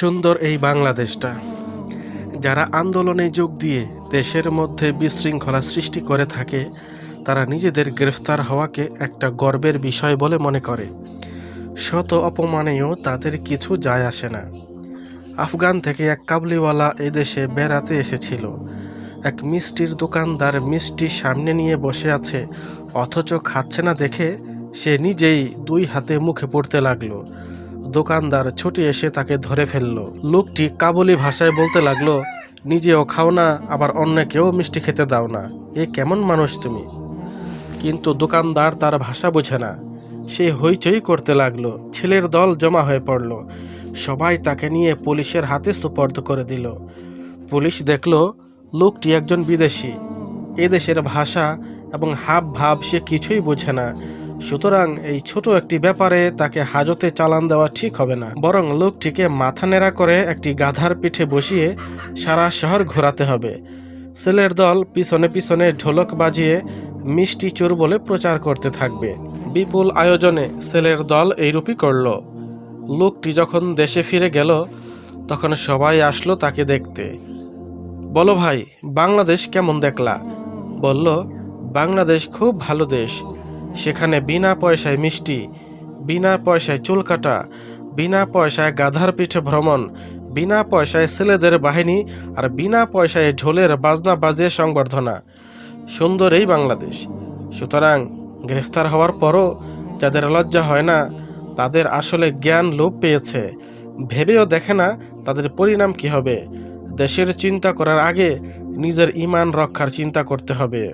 সুন্দর এই বাংলাদেশটা। যারা আন্দোলনে যোগ দিয়ে দেশের মধ্যে বিশৃঙ্খলা সৃষ্টি করে থাকে, তারা নিজেদের গ্রেফতার হওয়াকে একটা গর্বের বিষয় বলে মনে করে। শত অপমানেও তাদের কিছু যায় আসে না। আফগান থেকে এক কাবলিওয়ালা এদেশে বেড়াতে এসেছিল। এক মিষ্টির দোকানদার মিষ্টি সামনে নিয়ে বসে আছে, অথচ খাচ্ছে না দেখে সে নিজেই দুই হাতে মুখে পড়তে লাগল। দোকানদার ছুটে এসে তাকে ধরে ফেলল। লোকটি কাবুলি ভাষায় বলতে লাগল, নিজেও খাও না, আবার অন্যকেও মিষ্টি খেতে দাও না। এ কেমন মানুষ তুমি? কিন্তু দোকানদার তার ভাষা বোঝে না। সে হইচই করতে লাগল, ছেলের দল জমা হয়ে পড়ল। সবাই তাকে নিয়ে পুলিশের হাতে সুপর্দ করে দিল। পুলিশ দেখল, লোকটি একজন বিদেশি। এদেশের ভাষা এবং হাব ভাব সে কিছুই বোঝে না। সুতরাং এই ছোট একটি ব্যাপারে তাকে হাজতে চালান দেওয়া ঠিক হবে না। বরং লোকটিকে মাথা নেড়া করে একটি গাধার পিঠে বসিয়ে সারা শহর ঘোরাতে হবে। ছেলের দল পিছনে পিছনে ঢোলক বাজিয়ে মিষ্টি চোর বলে প্রচার করতে থাকবে। বিপুল আয়োজনে ছেলের দল এইরূপই করল। লোকটি যখন দেশে ফিরে গেল, তখন সবাই আসলো তাকে দেখতে। বলো ভাই, বাংলাদেশ কেমন দেখলা? বলল, বাংলাদেশ খুব ভালো দেশ। সেখানে বিনা পয়সায় মিষ্টি, বিনা পয়সায় চুল কাটা, বিনা পয়সায় গাধার পিঠে ভ্রমণ, বিনা পয়সায় ছেলেদের বাহিনী আর বিনা পয়সায় ঢোলের বাজনা বাজিয়ে সংবর্ধনা। সুন্দর এই বাংলাদেশ। সুতরাং গ্রেফতার হওয়ার পরও যাদের লজ্জা হয় না, তাদের আসলে জ্ঞান লোপ পেয়েছে। ভেবেও দেখে না তাদের পরিণাম কি হবে। দেশের চিন্তা করার আগে নিজের ইমান রক্ষার চিন্তা করতে হবে।